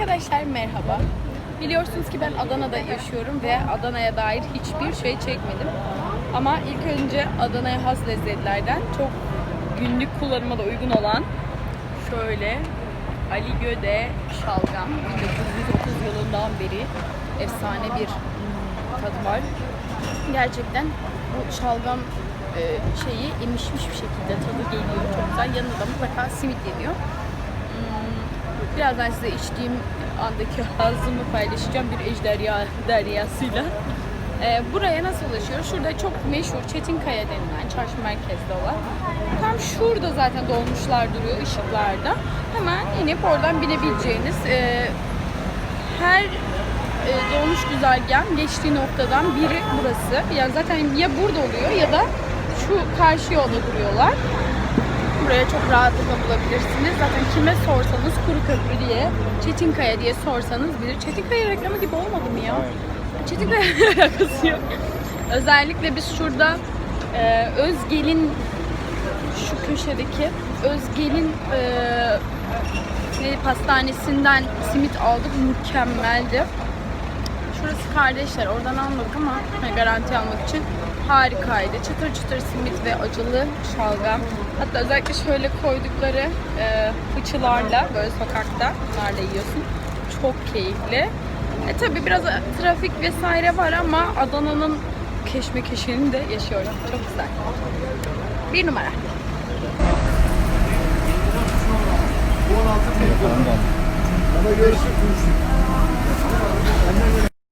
Arkadaşlar merhaba. Biliyorsunuz ki ben Adana'da yaşıyorum ve Adana'ya dair hiçbir şey çekmedim. Ama ilk önce Adana'ya has lezzetlerden çok günlük kullanıma da uygun olan şöyle Ali Göde şalgam 1930 yılından beri efsane bir tadı var. Gerçekten bu şalgam e, şeyi emişmiş bir şekilde tadı geliyor. Çok güzel. Yanında da mutlaka simit yeniyor. Birazdan size içtiğim andaki hazımı paylaşacağım bir ejderha deryasıyla. Ee, buraya nasıl ulaşıyoruz? Şurada çok meşhur Çetinkaya denilen çarşı merkezde olan. Tam şurada zaten dolmuşlar duruyor ışıklarda. Hemen inip oradan binebileceğiniz e, her e, dolmuş güzergahın geçtiği noktadan biri burası. Yani zaten ya burada oluyor ya da şu karşı yolda duruyorlar. Buraya çok rahatlıkla bulabilirsiniz. Zaten kime sorsanız Kuru Köprü diye, Çetinkaya diye sorsanız bilir. Çetinkaya reklamı gibi olmadı mı ya? Çetinkaya alakası yok. Özellikle biz şurada e, Özgel'in şu köşedeki Özgel'in e, ne, pastanesinden simit aldık. Mükemmeldi. Şurası kardeşler. Oradan almadık ama hani garanti almak için harikaydı. Çıtır çıtır simit ve acılı şalgam. Hatta özellikle şöyle koydukları e, fıçılarla böyle sokakta bunlarla yiyorsun. Çok keyifli. E tabi biraz trafik vesaire var ama Adana'nın keşmekeşini de yaşıyorum. Çok güzel. Bir numara. Bana görüşürüz.